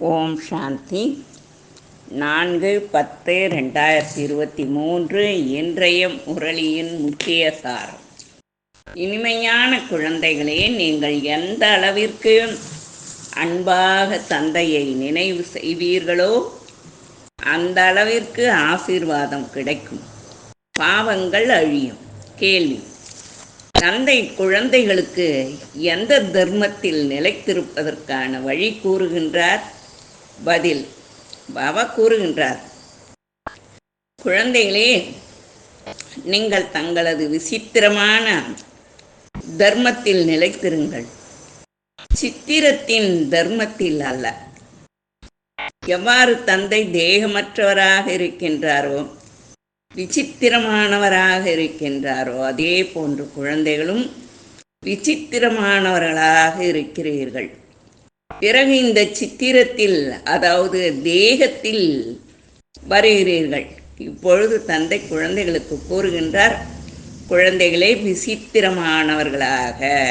ஓம் சாந்தி. நான்கு பத்து ரெண்டாயிரத்தி இருபத்தி மூன்று இன்றைய முரளியின் முக்கிய சாரம். இனிமையான குழந்தைகளே நீங்கள் எந்த அளவிற்கு அன்பாக தந்தையை நினைவு செய்வீர்களோ அந்த அளவிற்கு ஆசீர்வாதம் கிடைக்கும். பாவங்கள் அழியும். கேள்வி. தந்தை குழந்தைகளுக்கு எந்த தர்மத்தில் நிலைத்திருப்பதற்கான வழி கூறுகின்றார்? பதில். பாபா கூறுகின்றார் குழந்தைகளே நீங்கள் தங்களது விசித்திரமான தர்மத்தில் நிலைத்திருங்கள். சித்திரத்தின் தர்மத்தில் அல்ல. எவ்வாறு தந்தை தேகமற்றவராக இருக்கின்றாரோ விசித்திரமானவராக இருக்கின்றாரோ அதே போன்று குழந்தைகளும் விசித்திரமானவர்களாக இருக்கிறீர்கள். பிறகு இந்த சித்திரத்தில் அதாவது தேகத்தில் வருகிறீர்கள். இப்பொழுது தந்தை குழந்தைகளுக்கு கூறுகின்றார் குழந்தைகளே விசித்திரமானவர்களாக.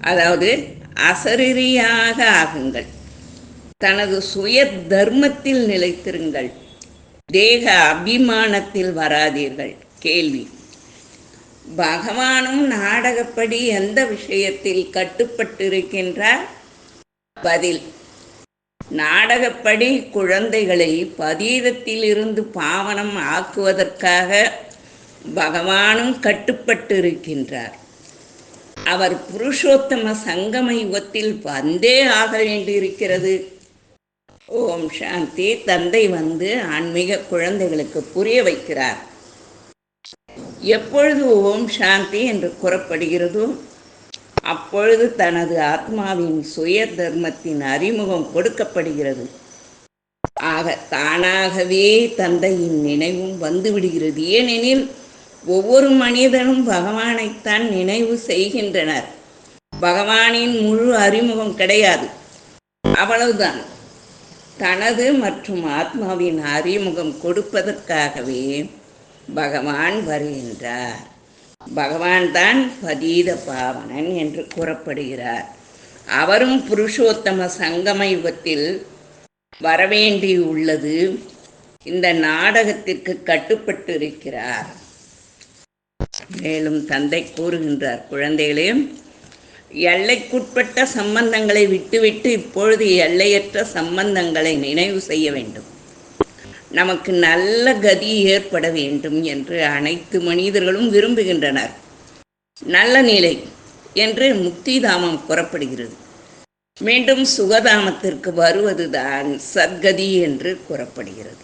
அதாவது அசரீரியாக ஆகுங்கள். தனது சுய தர்மத்தில் நிலைத்திருங்கள். தேக அபிமானத்தில் வராதீர்கள். கேள்வி. பகவானும் நாடகப்படி எந்த விஷயத்தில் கட்டுப்பட்டிருக்கின்றார்? பதில். நாடகப்படி குழந்தைகளை பதீதத்தில் இருந்து பாவனம் ஆக்குவதற்காக பகவானும் கட்டுப்பட்டிருக்கின்றார். அவர் புருஷோத்தம சங்கம யுகத்தில் வந்தே ஆக வேண்டியிருக்கிறது. ஓம் சாந்தி. தந்தை வந்து ஆன்மீக குழந்தைகளுக்கு புரிய வைக்கிறார். எப்பொழுது ஓம் சாந்தி என்று கூறப்படுகிறதோ அப்பொழுது தனது ஆத்மாவின் சுய தர்மத்தின் அறிமுகம் கொடுக்கப்படுகிறது. ஆக தானாகவே தந்தையின் நினைவும் வந்துவிடுகிறது. ஏனெனில் ஒவ்வொரு மனிதனும் பகவானைத்தான் நினைவு செய்கின்றனர். பகவானின் முழு அறிமுகம் கிடையாது. அவ்வளவுதான். தனது மற்றும் ஆத்மாவின் அறிமுகம் கொடுப்பதற்காகவே பகவான் வருகின்றார். பகவான் தான் பதீத பாவனன் என்று கூறப்படுகிறார். அவரும் புருஷோத்தம சங்கம யுகத்தில் வரவேண்டியுள்ளது இந்த நாடகத்திற்கு கட்டுப்பட்டு இருக்கிறார் மேலும் தந்தை கூறுகின்றார் குழந்தைகளே எல்லைக்குட்பட்ட சம்பந்தங்களை விட்டுவிட்டு இப்பொழுது எல்லையற்ற சம்பந்தங்களை நினைவு செய்ய வேண்டும். நமக்கு நல்ல கதி ஏற்பட வேண்டும் என்று அனைத்து மனிதர்களும் விரும்புகின்றனர். நல்ல நிலை என்று முக்திதாமம் கூறப்படுகிறது. மீண்டும் சுகதாமத்திற்கு வருவதுதான் சத்கதி என்று கூறப்படுகிறது.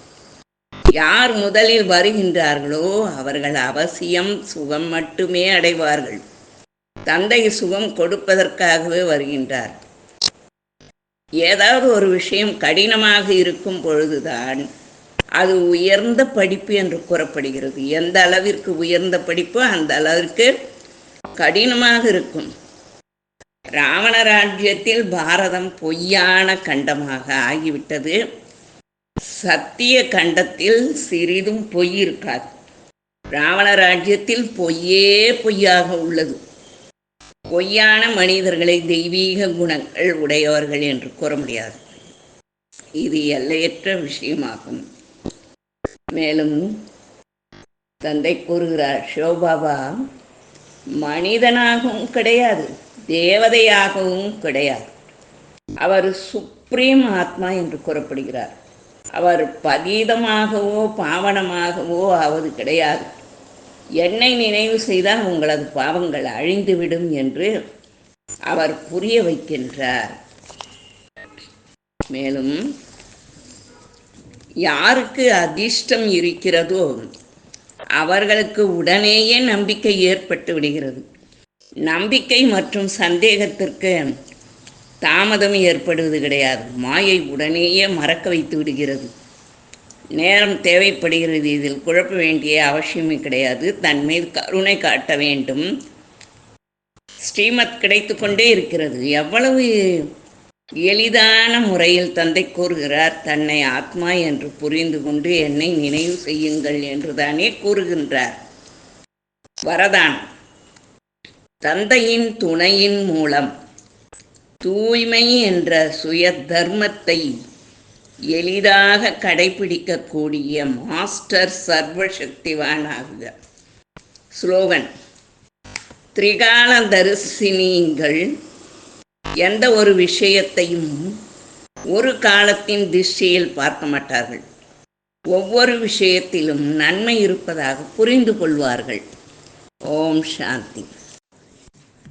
யார் முதலில் வருகின்றார்களோ அவர்கள் அவசியம் சுகம் மட்டுமே அடைவார்கள். தந்தை சுகம் கொடுப்பதற்காகவே வருகின்றார். ஏதாவது ஒரு விஷயம் கடினமாக இருக்கும் பொழுதுதான் அது உயர்ந்த படிப்பு என்று கூறப்படுகிறது. எந்த அளவிற்கு உயர்ந்த படிப்போ அந்த அளவிற்கு கடினமாக இருக்கும். ராவண ராஜ்யத்தில் பாரதம் பொய்யான கண்டமாக ஆகிவிட்டது. சத்திய கண்டத்தில் சிறிதும் பொய் இருக்காது. ராவண ராஜ்யத்தில் பொய்யே பொய்யாக உள்ளது. பொய்யான மனிதர்களை தெய்வீக குணங்கள் உடையவர்கள் என்று கூற முடியாது. இது எல்லையற்ற விஷயமாகும். மேலும் தந்தை கூறுகிறார் ஷோபாபா மனிதனாகவும் கிடையாது தேவதையாகவும் கிடையாது. அவர் சுப்ரீம் ஆத்மா என்று கூறப்படுகிறார். அவர் பதீதமாகவோ பாவனமாகவோ ஆவது கிடையாது. என்னை நினைவு செய்தால் உங்களது பாவங்கள் அழிந்துவிடும் என்று அவர் புரிய வைக்கின்றார். மேலும் யாருக்கு அதிர்ஷ்டம் இருக்கிறதோ அவர்களுக்கு உடனேயே நம்பிக்கை ஏற்பட்டு விடுகிறது. நம்பிக்கை மற்றும் சந்தேகத்திற்கு தாமதம் ஏற்படுவது கிடையாது. மாயை உடனேயே மறக்க வைத்து விடுகிறது. நேரம் தேவைப்படுகிறது. இதில் குழப்ப வேண்டிய அவசியமே கிடையாது. தன் மீது கருணை காட்ட வேண்டும். ஸ்ரீமத் கிடைத்து கொண்டே இருக்கிறது. எவ்வளவு எளிதான முறையில் தந்தை கூறுகிறார் தன்னை ஆத்மா என்று புரிந்து கொண்டு என்னை நினைவு செய்யுங்கள் என்று தானே கூறுகின்றார். வரதான். தந்தையின் துணையின் மூலம் தூய்மை என்ற சுய தர்மத்தை எளிதாக கடைபிடிக்கக்கூடிய மாஸ்டர் சர்வசக்திவானாக. ஸ்லோகன். திரிகால தரிசினிங்கள் எந்த ஒரு விஷயத்தையும் ஒரு காலத்தின் திருஷ்டியில் பார்க்க மாட்டார்கள். ஒவ்வொரு விஷயத்திலும் நன்மை இருப்பதாக புரிந்து கொள்வார்கள். ஓம் சாந்தி.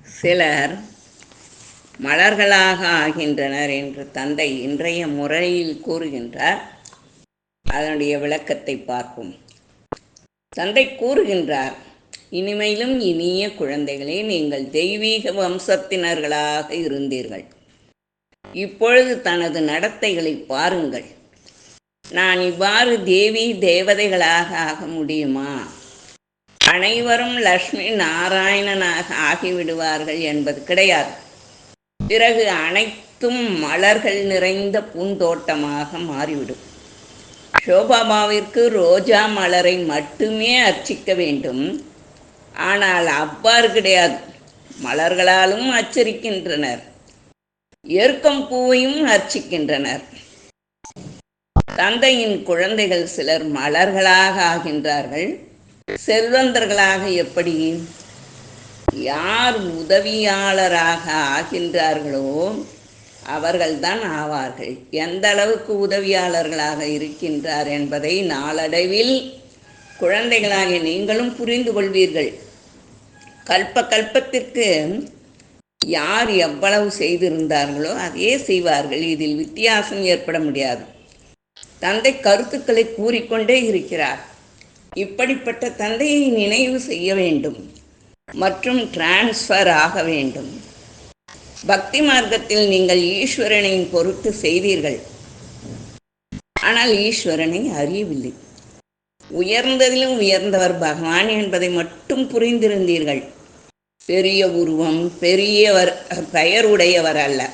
சிலர் மலர்களாக ஆகின்றனர் என்று தந்தை இன்றைய முறையில் கூறுகின்றார். அதனுடைய விளக்கத்தை பார்ப்போம். தந்தை கூறுகின்றார் இனிமையிலும் இனிய குழந்தைகளே நீங்கள் தெய்வீக வம்சத்தினர்களாக இருந்தீர்கள். இப்பொழுது தனது நடத்தைகளை பாருங்கள். நான் இவ்வாறு தேவி தேவதைகளாக ஆக முடியுமா? அனைவரும் லக்ஷ்மி நாராயணனாக ஆகிவிடுவார்கள் என்பது கிடையாது. பிறகு அனைத்தும் மலர்கள் நிறைந்த பூந்தோட்டமாக மாறிவிடும். ஷோபாபாவிற்கு ரோஜா மலரை மட்டுமே அர்ச்சிக்க வேண்டும். ஆனால் அவ்வாறு கிடையாது. மலர்களாலும் அச்சரிக்கின்றனர். எருக்கம் பூவையும் அர்ச்சிக்கின்றனர். தந்தையின் குழந்தைகள் சிலர் மலர்களாக ஆகின்றார்கள். செல்வந்தர்களாக எப்படி? யார் உதவியாளராக ஆகின்றார்களோ அவர்கள்தான் ஆவார்கள். எந்த அளவுக்கு உதவியாளர்களாக இருக்கின்றார் என்பதை நாளடைவில் குழந்தைகளாகிய நீங்களும் புரிந்து கொள்வீர்கள். கல்ப கல்பத்திற்கு யார் எவ்வளவு செய்திருந்தார்களோ அதையே செய்வார்கள். இதில் வித்தியாசம் ஏற்பட முடியாது. தந்தை கருத்துக்களை கூறிக்கொண்டே இருக்கிறார். இப்படிப்பட்ட தந்தையை நினைவு செய்ய வேண்டும். மற்றும் டிரான்ஸ்ஃபர் ஆக வேண்டும். பக்தி மார்க்கத்தில் நீங்கள் ஈஸ்வரனின் பொறுத்து செய்தீர்கள். ஆனால் ஈஸ்வரனை அறியவில்லை. உயர்ந்ததிலும் உயர்ந்தவர் பகவான் என்பதை மட்டும் புரிந்திருந்தீர்கள். பெரிய உருவம் பெரியவர் பெயர் உடையவர் அல்ல.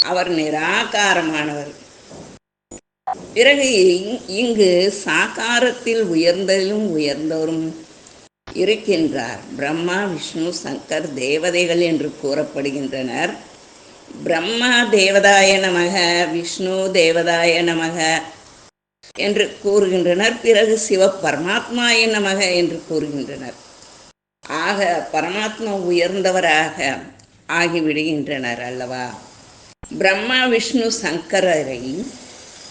அவர் நிராகாரமானவர். பிறகு இங்- இங்கு சாகாரத்தில் உயர்ந்ததிலும் உயர்ந்தவரும் இருக்கின்றார். பிரம்மா விஷ்ணு சங்கர் தேவதைகள் என்று கூறப்படுகின்றனர். பிரம்மா தேவதாய நமக விஷ்ணு தேவதாய நமக என்று கூறுகின்றனர். பிறகு சிவ பரமாத்மாய நமக என்று கூறுகின்றனர். ஆக பரமாத்மா உயர்ந்தவராக ஆகிவிடுகின்றனர் அல்லவா? பிரம்மா விஷ்ணு சங்கரரை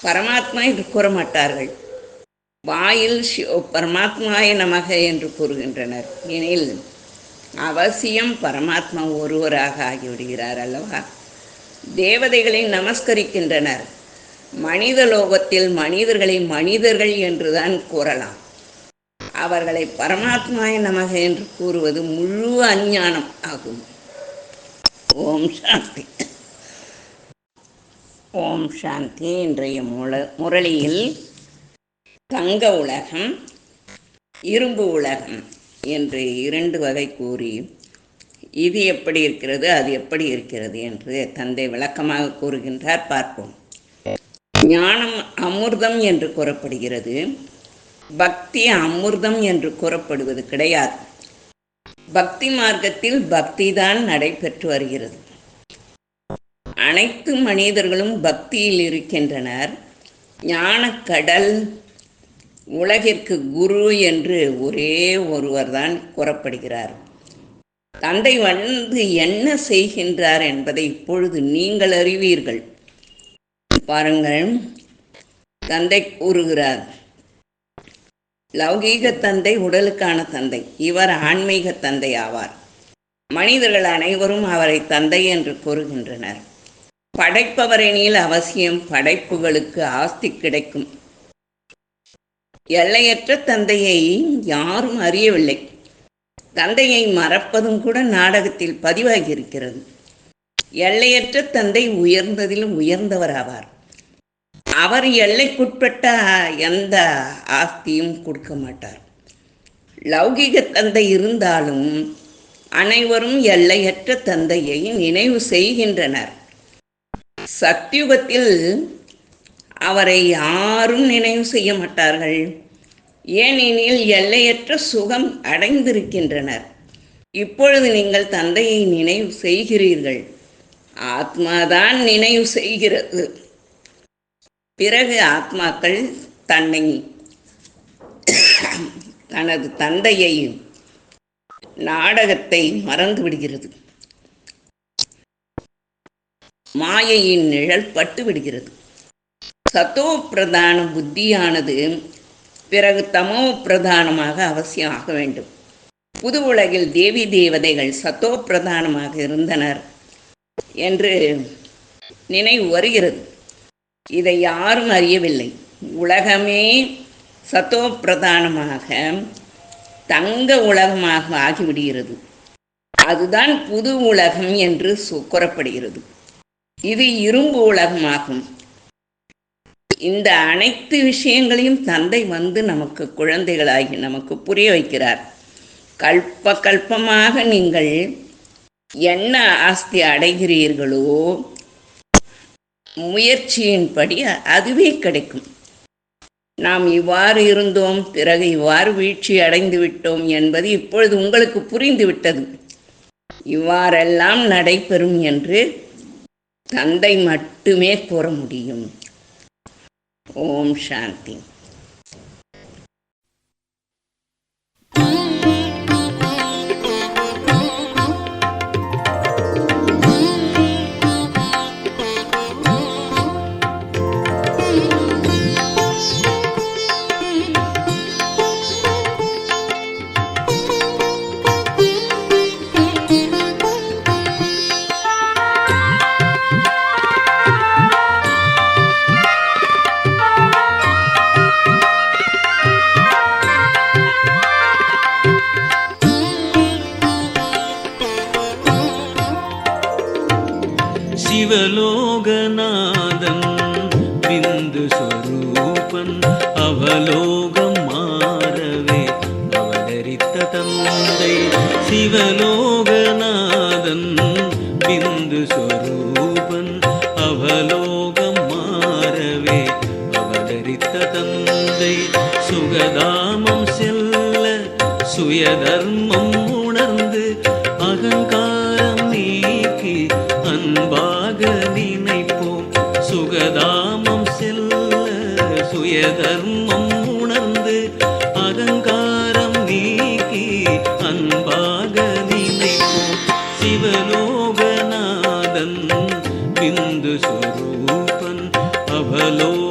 பரமாத்மா என்று கூற மாட்டார்கள் வாயில் பரமாத்மாய நமக என்று கூறுகின்றனர். எனில் அவசியம் பரமாத்மா ஒருவராக ஆகிவிடுகிறார் அல்லவா? தேவதைகளை நமஸ்கரிக்கின்றனர். மனித லோகத்தில் மனிதர்களை மனிதர்கள் என்றுதான் கூறலாம். அவர்களை பரமாத்மாய நமக என்று கூறுவது முழு அஞ்ஞானம் ஆகும். ஓம் சாந்தி. ஓம் சாந்தி இன்றைய முல முரளியில் தங்க உலகம் இரும்பு உலகம் என்று இரண்டு வகை கூறி இது எப்படி இருக்கிறது அது எப்படி இருக்கிறது என்று தந்தை விளக்கமாக கூறுகின்றார். பார்ப்போம். ஞானம் அமிர்தம் என்று கூறப்படுகிறது. பக்தி அமிர்தம் என்று கூறப்படுவது கிடையாது. பக்தி மார்க்கத்தில் பக்தி தான் நடைபெற்று வருகிறது. அனைத்து மனிதர்களும் பக்தியில் இருக்கின்றனர். ஞானக்கடல் உலகிற்கு குரு என்று ஒரே ஒருவர்தான் கூறப்படுகிறார். தந்தை வந்து என்ன செய்கின்றார் என்பதை இப்பொழுது நீங்கள் அறிவீர்கள். பாருங்கள் தந்தை கூறுகிறார் லௌகீக தந்தை உடலுக்கான தந்தை. இவர் ஆன்மீக தந்தை ஆவார். மனிதர்கள் அனைவரும் அவரை தந்தை என்று கூறுகின்றனர். படைப்பவரெனில் அவசியம் படைப்புகளுக்கு ஆஸ்தி கிடைக்கும். எல்லையற்ற தந்தையை யாரும் அறியவில்லை. தந்தையை மறப்பதும் கூட நாடகத்தில் பதிவாகி இருக்கிறது எல்லையற்ற தந்தை உயர்ந்ததிலும் உயர்ந்தவராவார் அவர் எல்லைக்குட்பட்ட எந்த ஆஸ்தியும் கொடுக்க மாட்டார். லௌகிக தந்தை இருந்தாலும் அனைவரும் எல்லையற்ற தந்தையை நினைவு செய்கின்றனர். சத்தியுகத்தில் அவரை யாரும் நினைவு செய்ய மாட்டார்கள். ஏனெனில் எல்லையற்ற சுகம் அடைந்திருக்கின்றனர். இப்பொழுது நீங்கள் தந்தையை நினைவு செய்கிறீர்கள். ஆத்மாதான் நினைவு செய்கிறது. பிறகு ஆத்மாக்கள் தன்னை தனது தந்தையை நாடகத்தை மறந்து விடுகிறது. மாயையின் நிழல் பட்டு விடுகிறது. சத்தோ பிரதான புத்தியானது பிறகு தமோ பிரதானமாக அவசியம் ஆக வேண்டும். புது உலகில் தேவி தேவதைகள் சத்தோ பிரதானமாக இருந்தனர் என்று நினைவு வருகிறது. இதை யாரும் அறியவில்லை. உலகமே சத்தோ பிரதானமாக தங்க உலகமாக ஆகிவிடுகிறது. அதுதான் புது உலகம் என்று சொ- கூறப்படுகிறது. இது இரும்பு உலகமாகும். இந்த அனைத்து விஷயங்களையும் தந்தை வந்து நமக்கு குழந்தைகளாகி நமக்கு புரிய வைக்கிறார். கல்ப கல்பமாக நீங்கள் என்ன ஆஸ்தி அடைகிறீர்களோ முயற்சியின்படி அதுவே கிடைக்கும். நாம் இவ்வாறு இருந்தோம் பிறகு இவ்வாறு வீழ்ச்சி அடைந்து விட்டோம் என்பது இப்பொழுது உங்களுக்கு புரிந்துவிட்டது இவ்வாறெல்லாம் நடைபெறும் என்று தந்தை மட்டுமே கூற முடியும். ஓம் சாந்தி. லோகநாதன் பிந்து ஸ்வரூபன் அவலோகம் மாறவே அவதரித்த தந்தை சுகதாமம் செல்ல சுயதர்மம் बिन्दुस्वरूपन् अभलो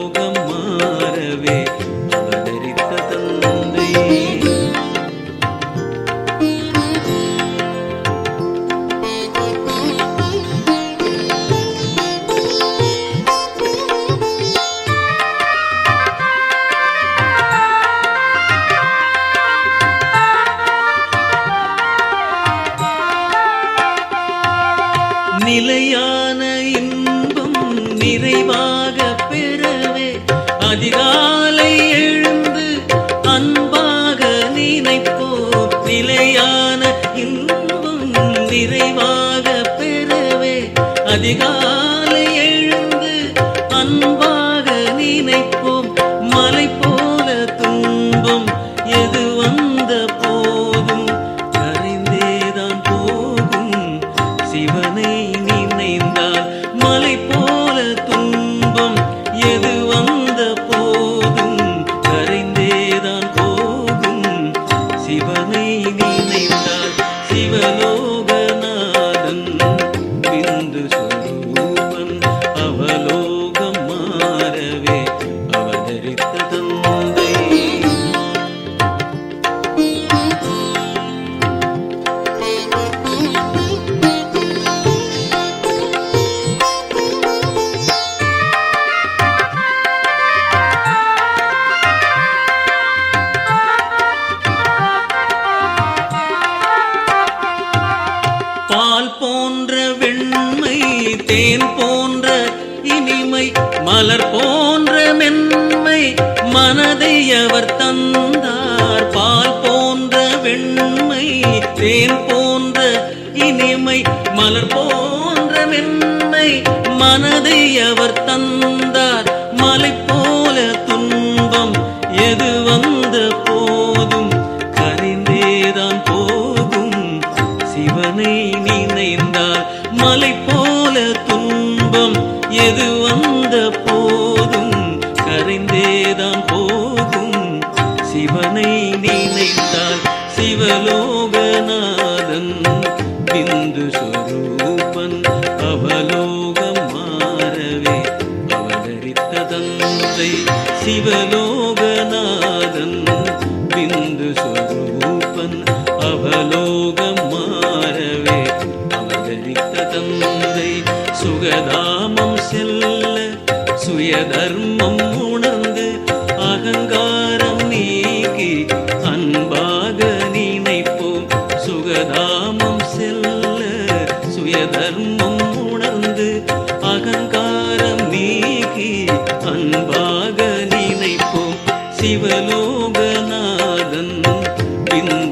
நிறைவாக தேன் போன்ற இனிமை மலர் போன்ற மென்மை மனதை அவர் தந்தார். பால் போன்ற வெண்மை தேன் போன்ற இனிமை மலர் போன்ற மென்மை மனதை அவர் தந்தார். மலை போல துன்பம் எது வந்த பிந்து சொரூபன்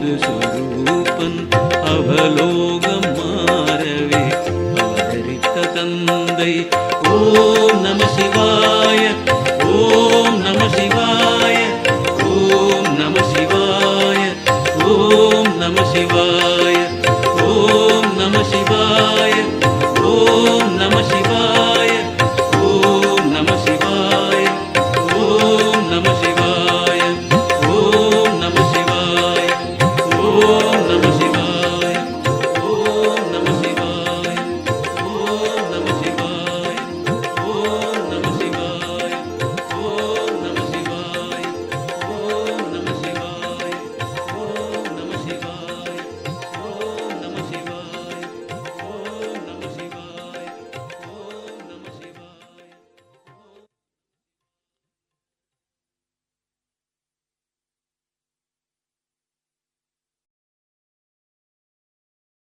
ஒரு சொரூபன் அவலோகம் மாறவே அவதரித்த தந்தை ஓம் நம சிவாய ஓம் நம சிவாய ஓம் நம சிவாய ஓம் நம சிவாய